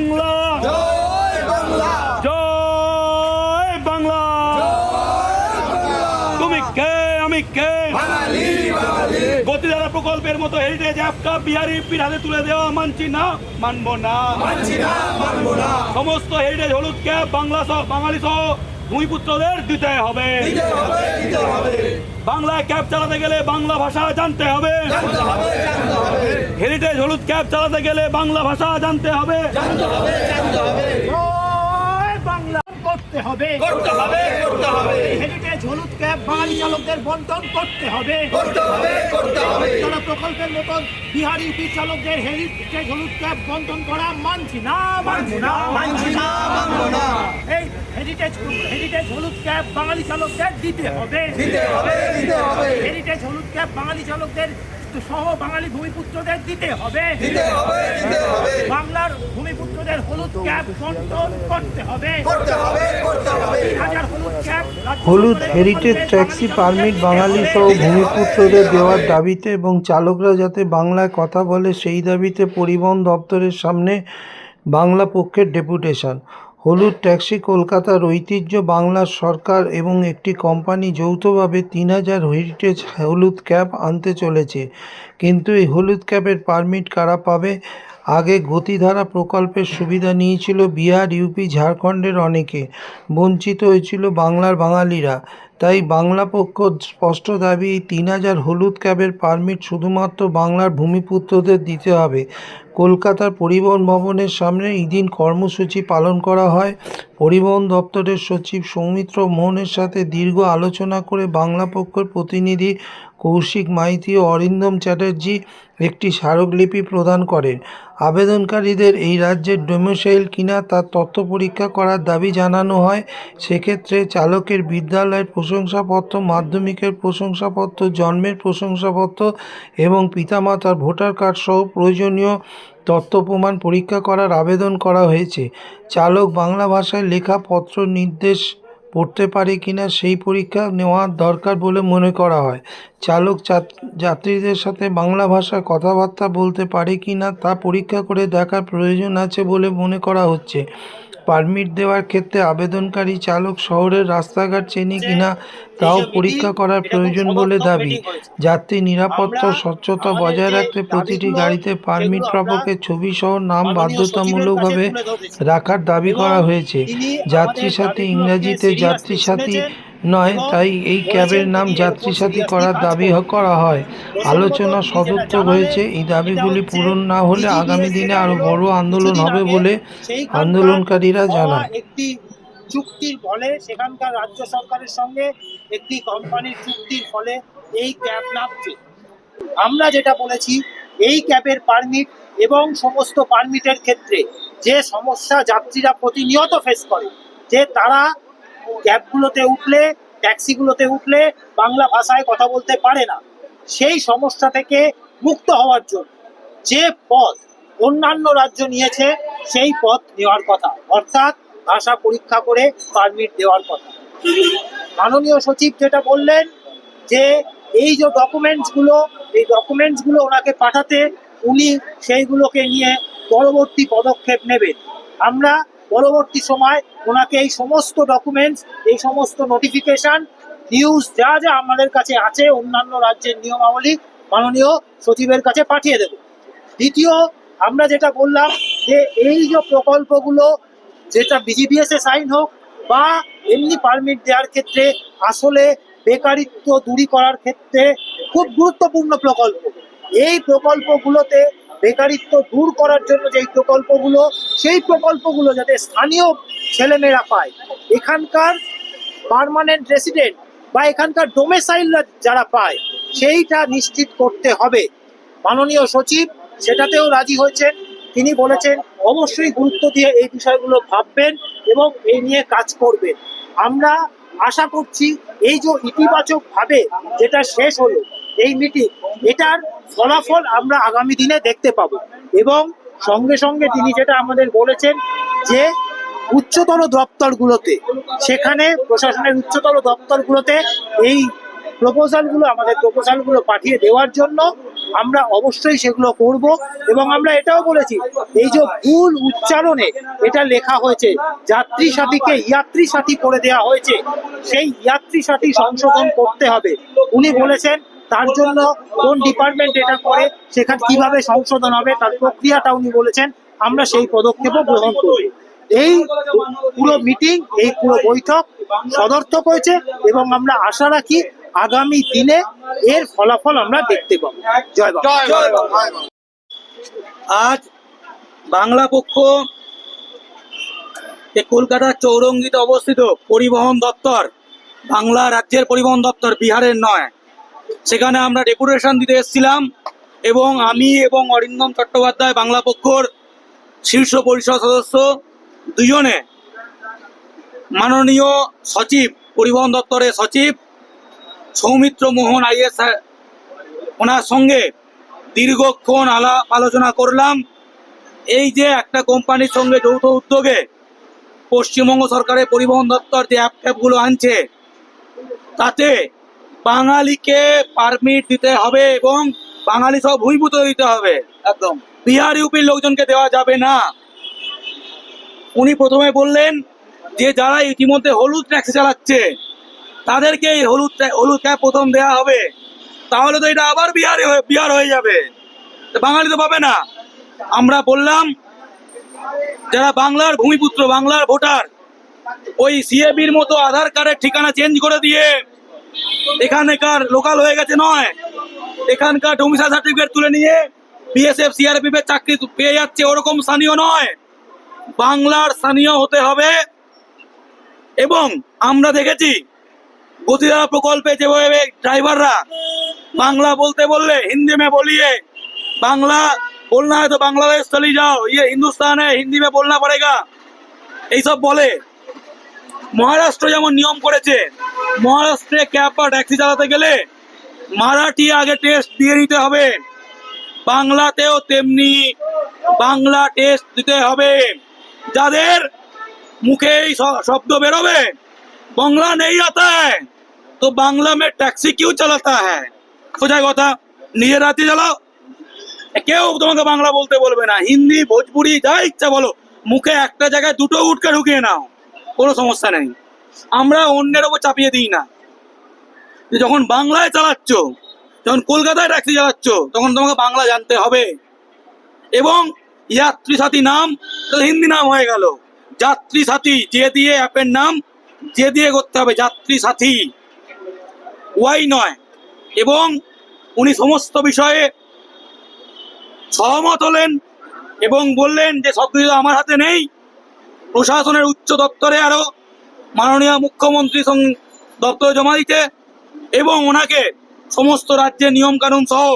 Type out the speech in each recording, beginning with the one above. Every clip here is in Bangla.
বাংলা। জয় বাংলা। জয় বাংলা। তুমি কে আমি কে? গতিধারা প্রকল্পের মতো হেরিটেজ অ্যাপটা বিহারি পিঠাতে তুলে দেওয়া মানছি না মানবো না। মানছি না মানবো না। সমস্ত হেরিটেজ হলুদ ক্যাপ বাংলা সহ বাঙালি সহ ভূমিপুত্রদের দিতে হবে। দিতে হবে দিতে বাংলায় ক্যাব চালাতে গেলে বাংলা ভাষা জানতে হবে। জানতে হবে জানতে হবে। হেরিটেজ হলুদ ক্যাব চালাতে গেলে বাংলা ভাষা জানতে হবে। জানতে হবে জানতে হবে। জয় বাংলা। করতে হবে। করতে হবে করতে হবে। হেরিটেজ হলুদ ক্যাব বাঙালি চালকদের বন্টন করতে হবে। করতে হবে করতে হবে। তারা প্রকল্পের মতন বিহারি ইউপি চালকদের হেরিটেজ হলুদ ক্যাব বন্টন করা মানছি না মানছি না। মানছি না মানবো না। এই হেরিটেজ হেরিটেজ হলুদ ক্যাব বাঙালি চালকদের দিতে হবে। দিতে হবে দিতে হবে। হেরিটেজ হলুদ ক্যাব বাঙালি চালকদের সহ বাঙালি ভূমিপুত্রদের দিতে হবে। দিতে হবে দিতে হবে। বাংলার ভূমিপুত্রদের হলুদ ক্যাব করতে হবে। করতে হবে করতে হবে। হাজার হলুদ ক্যাব হলুদ হেরিটেজ ট্যাক্সি পারমিট বাঙালি সহ ভূমিপুত্রদের দেওয়ার দাবিতে এবং চালকরা যাতে বাংলায় কথা বলে সেই দাবিতে পরিবহন দপ্তরের সামনে বাংলা পক্ষের ডেপুটেশন। হলুদ ট্যাক্সি কলকাতার ঐতিহ্য, বাংলার সরকার এবং একটি কোম্পানি যৌথভাবে তিন হাজার হেরিটেজ হলুদ ক্যাব আনতে চলেছে। কিন্তু এই হলুদ ক্যাবের পারমিট কারা পাবে? আগে গতিধারা প্রকল্পের সুবিধা নিয়েছিল বিহার, ইউপি, ঝাড়খণ্ডের অনেকে। বঞ্চিত হয়েছিল বাংলার বাঙালিরা। তাই বাংলা পক্ষ স্পষ্ট দাবি তিন হাজার হলুদ ক্যাবের পারমিট শুধুমাত্র বাংলার ভূমিপুত্রদের দিতে হবে। কলকাতার পরিবহন ভবনের সামনে এদিন কর্মসূচি পালন করা হয়। পরিবহন দপ্তরের সচিব সৌমিত্র মোহনের সাথে দীর্ঘ আলোচনা করে বাংলা পক্ষের প্রতিনিধি কৌশিক মাইতি ও অরিন্দম চ্যাটার্জি একটি স্মারকলিপি প্রদান করেন। আবেদনকারীদের এই রাজ্যের ডোমিসাইল কিনা তার তথ্য পরীক্ষা করার দাবি জানানো হয়। সেক্ষেত্রে চালকের বিদ্যালয়ের প্রশংসাপত্র, মাধ্যমিকের প্রশংসাপত্র, জন্মের প্রশংসাপত্র এবং পিতামাতার ভোটার কার্ড সহ প্রয়োজনীয় তথ্য প্রমাণ পরীক্ষা করার আবেদন করা হয়েছে। চালক বাংলা ভাষায় লেখা পত্র নির্দেশ পড়তে পারে কিনা সেই পরীক্ষা নেওয়া দরকার বলে মনে করা হয়। চালক যাত্রীদের সাথে বাংলা ভাষায় কথাবার্তা বলতে পারে কি না তা পরীক্ষা করে দেখার প্রয়োজন আছে বলে মনে করা হচ্ছে। পারমিট দেওয়ার ক্ষেত্রে আবেদনকারী চালক শহরের রাস্তাঘাট চেনে কিনা তাও পরীক্ষা করার প্রয়োজন বলে দাবি। যাত্রী নিরাপত্তা স্বচ্ছতা বজায় রাখতে প্রতিটি গাড়িতে পারমিট প্রাপকের ছবি সহ নাম বাধ্যতামূলকভাবে রাখার দাবি করা হয়েছে। যাত্রী সাথে ইংরাজিতে যাত্রী সাথী নয়, তাই এই ক্যাবের নাম যাত্রী সাথী করার দাবি করা হয়। আলোচনা সদুত্তর হয়েছে এই দাবিগুলি পূরণ না হলে আগামী দিনে আরও বড় আন্দোলন হবে বলে আন্দোলনকারীরা জানায় একটি চুক্তির ফলে সেখানকার রাজ্য সরকারের সঙ্গে একটি কোম্পানির চুক্তির ফলে এই ক্যাব নামছে। আমরা যেটা বলেছি, এই ক্যাবের পারমিট এবং সমস্ত পারমিটের ক্ষেত্রে যে সমস্যা যাত্রীরা প্রতিনিয়ত ফেস করে, যে তারা ক্যাবগুলোতে উঠলে, ট্যাক্সিগুলোতে উঠলে বাংলা ভাষায় কথা বলতে পারে না। সেই সমস্যা থেকে মুক্ত হওয়ার জন্য যে পথ অন্যান্য রাজ্য নিয়েছে, সেই পথ নেওয়ার কথা। অর্থাৎ ভাষা পরীক্ষা করে পারমিট দেওয়ার কথা। মাননীয় সচিব যেটা বললেন যে, এই যে ডকুমেন্টসগুলো এই ডকুমেন্টসগুলো ওনাকে পাঠাতে উনি সেইগুলোকে নিয়ে পরবর্তী পদক্ষেপ নেবেন। আমরা পরবর্তী সময় ওনাকে এই সমস্ত ডকুমেন্টস এই সমস্ত নোটিফিকেশন নিউজ যা যা আমাদের কাছে আছে, অন্যান্য রাজ্যের নিয়মাবলী মাননীয় সচিবের কাছে পাঠিয়ে দেব। দ্বিতীয়, আমরা যেটা বললাম যে এই যে প্রকল্পগুলো, যেটা বিজিবিএস সাইন হোক বা এমনি পারমিট দেওয়ার ক্ষেত্রে আসলে বেকারিত্ব দূরী করার ক্ষেত্রে খুব গুরুত্বপূর্ণ প্রকল্প। এই প্রকল্পগুলোতে বেকারিত্ব দূর করার জন্য যেই প্রকল্পগুলো, সেই প্রকল্পগুলো যাতে স্থানীয় ছেলেমেয়েরা পায়। এখানকার পার্মানেন্ট রেসিডেন্ট বা এখানকার ডোমেসাইল যারা পায়, সেইটা নিশ্চিত করতে হবে। মাননীয় সচিব সেটাতেও রাজি হয়েছেন। তিনি বলেছেন, অবশ্যই গুরুত্ব দিয়ে এই বিষয়গুলো ভাববেন এবং এই নিয়ে কাজ করবেন। আমরা আশা করছি, এই যে ইতিবাচক ভাবে যেটা শেষ হলো এই মিটিং এটার ফলাফল আমরা আগামী দিনে দেখতে পাবো। এবং সঙ্গে সঙ্গে তিনি যেটা আমাদের বলেছেন যে উচ্চতর দপ্তরগুলোতে, সেখানে প্রশাসনের উচ্চতর দপ্তরগুলোতে এই প্রপোজালগুলো, আমাদের প্রপোজালগুলো পাঠিয়ে দেওয়ার জন্য আমরা অবশ্যই সেগুলো করব এবং আমরা এটাও বলেছি, এই যে ভুল উচ্চারণে এটা লেখা হয়েছে, যাত্রী সাথীকে ইয়াত্রী সাথী করে দেওয়া হয়েছে, সেই ইয়াত্রী সাথী সংশোধন করতে হবে। উনি বলেছেন তার জন্য কোন ডিপার্টমেন্ট এটা করে, সেখানে কীভাবে সংশোধন হবে, তার প্রক্রিয়াটা উনি বলেছেন, আমরা সেই পদক্ষেপও গ্রহণ করব। এই পুরো মিটিং এই পুরো বৈঠক সদর্থক হয়েছে এবং আমরা আশা রাখি আগামী দিনে এর ফলাফল আমরা দেখতে পাবো। জয় আজ বাংলা পক্ষ যে কলকাতার চৌরঙ্গিতে অবস্থিত পরিবহন দপ্তর, বাংলা রাজ্যের পরিবহন দপ্তর, বিহারের নয়। সেখানে আমরা ডেপুটেশন দিতে এসেছিলাম এবং আমি এবং অরিন্দম চট্টোপাধ্যায়, বাংলা পক্ষর শীর্ষ পরিষদ সদস্য দুজনে মাননীয় সচিব, পরিবহন দপ্তরের সচিব সৌমিত্র মোহন আইএস, ওনার সঙ্গে দীর্ঘক্ষণ আলাপ আলোচনা করলাম। এই যে একটা কোম্পানির সঙ্গে যৌথ উদ্যোগে পশ্চিমবঙ্গ সরকারের পরিবহন দপ্তর যে অ্যাপ ট্যাপগুলো আনছে, তাতে বাঙালিকে পারমিট দিতে হবে এবং বাঙালি সব ভুইভূত দিতে হবে। একদম। বিহার ইউপির লোকজনকে দেওয়া যাবে না। উনি প্রথমে বললেন যে, যারা ইতিমধ্যে হলুদ ট্যাক্সি চালাচ্ছে, তাদেরকে এই হলুদ হলুদ ক্যাব প্রথম দেওয়া হবে। তাহলে তো এটা আবার বিহারে বিহার হয়ে যাবে। বাঙালি তো পাবে না। আমরা বললাম, যারা বাংলার ভূমিপুত্র, বাংলার ভোটার, ওই সিএবির মতো আধার কার্ডের ঠিকানা চেঞ্জ করে দিয়ে এখানকার লোকাল হয়ে গেছে নয়। এখানকার ডোমিসাইল সার্টিফিকেট তুলে নিয়ে বিএসএফ সিআরপিএফ এর চাকরি পেয়ে যাচ্ছে, ওরকম স্থানীয় নয়। বাংলার স্থানীয় হতে হবে। এবং আমরা দেখেছি গতিধারা প্রকল্পে যেভাবে ড্রাইভাররা বাংলা বলতে বললে, হিন্দি মে বলিয়ে, বাংলা বলনা হয় তো বাংলাদেশ চলে যাও ইয়ে হিন্দুস্তানে হিন্দি মে বলনা পড়ে গা এইসব বলে। মহারাষ্ট্র যেমন নিয়ম করেছে মহারাষ্ট্রে ক্যাব বা ট্যাক্সি চালাতে গেলে মারাঠি আগে টেস্ট দিয়ে নিতে হবে। বাংলাতেও তেমনি বাংলা টেস্ট দিতে হবে। যাদের মুখে এই শব্দ বেরোবে, বাংলা নেই আতা है তো বাংলা মে ট্যাক্সি কিউ চালাতা সোজা কথা নিজের রাতে চালাও। কেউ তোমাকে বাংলা বলতে বলবে না। হিন্দি, ভোজপুরি, যা ইচ্ছা বলো। মুখে একটা জায়গায় দুটো উটকে ঢুকিয়ে নাও। কোনো সমস্যা নেই। আমরা অন্যের ওপর চাপিয়ে দিই না। যে যখন বাংলায় চালাচ্ছ, যখন কলকাতায় ট্যাক্সি চালাচ্ছ, তখন তোমাকে বাংলা জানতে হবে। এবং যাত্রী সাথী নাম হিন্দি নাম হয়ে গেল। যাত্রী সাথী, যে দিয়ে অ্যাপের নাম, যে দিয়ে করতে হবে, যাত্রী সাথী। ওয়াই নয়। এবং উনি সমস্ত বিষয়ে সহমত হলেন এবং বললেন যে সব কিছু আমার হাতে নেই। প্রশাসনের উচ্চ দপ্তরে আরও মাননীয় মুখ্যমন্ত্রী দপ্তরে জমা দিতে এবং ওনাকে সমস্ত রাজ্যের নিয়ম কানুন সহ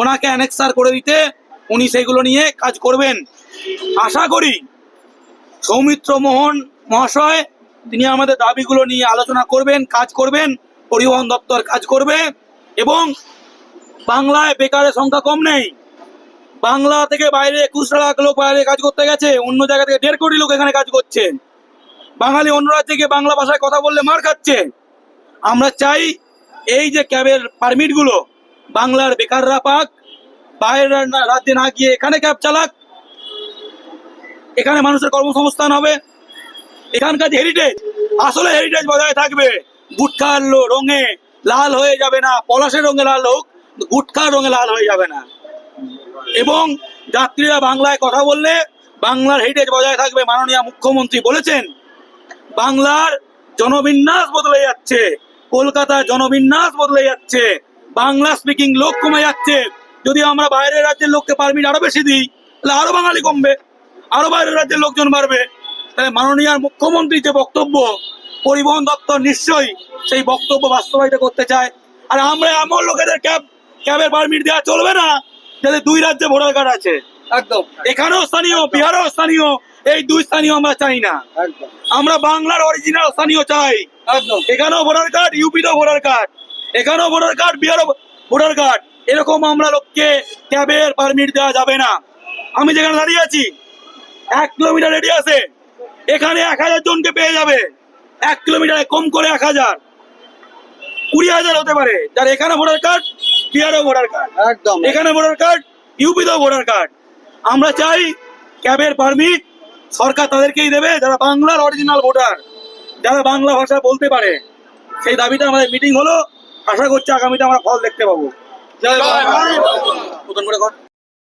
ওনাকে অ্যানেক্সার করে দিতে উনি সেগুলো নিয়ে কাজ করবেন। আশা করি সৌমিত্র মোহন মহাশয়, তিনি আমাদের দাবিগুলো নিয়ে আলোচনা করবেন, কাজ করবেন, পরিবহন দপ্তর কাজ করবে এবং বাংলায় বেকারের সংখ্যা কম নেই। বাংলা থেকে বাইরে একুশ লাখ লোক বাইরে কাজ করতে গেছে, অন্য জায়গা থেকে দেড় কোটি লোক এখানে কাজ করছে। বাঙালি অন্য রাজ্যে গিয়ে বাংলা ভাষায় কথা বললে মার খাচ্ছে। আমরা চাই এই যে ক্যাবের পারমিটগুলো বাংলার বেকাররা পাক, বাইরের রাজ্যে না গিয়ে এখানে ক্যাব চালাক। এখানে মানুষের কর্মসংস্থান হবে। এখানকার হেরিটেজ আসলে হেরিটেজ বজায় থাকবে। গুটখার রঙে লাল হয়ে যাবে না, পলাশের রঙে লাল হোক, গুটখার রঙে লাল হয়ে যাবে না। এবং যাত্রীরা বাংলায় কথা বললে বাংলার হেরিটেজ বজায় থাকবে, মাননীয় মুখ্যমন্ত্রী বলেছেন। বাংলার জনবিন্যাস বদলে যাচ্ছে। কলকাতার জনবিন্যাস বদলে যাচ্ছে। বাংলা স্পিকিং লোক কমে যাচ্ছে। যদি আমরা বাইরের রাজ্যের লোককে পারমিট আরও বেশি দিই তাহলে আরও বাঙালি কমবে। আরও বাইরের রাজ্যের লোকজন বাড়বে। তাহলে মাননীয় মুখ্যমন্ত্রীর যে বক্তব্য পরিবহন দপ্তর নিশ্চয়ই সেই বক্তব্য বাস্তবায়িত করতে চায়। আর আমরা এমন লোকেদের ক্যাব ক্যাবের পারমিট দেওয়া চলবে না যাদের দুই রাজ্যে ভোটার কার্ড আছে। একদম। এখানেও স্থানীয় বিহারেও স্থানীয় এই দুই স্থানীয় আমরা চাই না। আমরা বাংলার অরিজিনাল স্থানীয় চাই। একদম। এখানেও ভোটার কার্ড ইউপিতেও ভোটার কার্ড এখানেও ভোটার কার্ড বিহারও ভোটার কার্ড এরকম আমরা লোককে ক্যাবের পারমিট দেওয়া যাবে না। আমি যেখানে দাঁড়িয়ে আছি এক কিলোমিটার রেডি রেডিয়াসে এখানে এক হাজার জনকে পেয়ে যাবে। এক কিলোমিটারে কম করে এক হাজার। কুড়ি হাজার হতে পারে। যার এখানে ভোটার কার্ড বিহারেও ভোটার কার্ড একদম। এখানে ভোটার কার্ড ইউপিতেও ভোটার কার্ড আমরা চাই ক্যাবের পারমিট সরকার তাদেরকেই দেবে যারা বাংলার অরিজিনাল ভোটার যারা বাংলা ভাষা বলতে পারে। সেই দাবিতে আমাদের মিটিং হলো। আশা করছি আগামীতে আমরা ফল দেখতে পাবো। জয় নতুন কর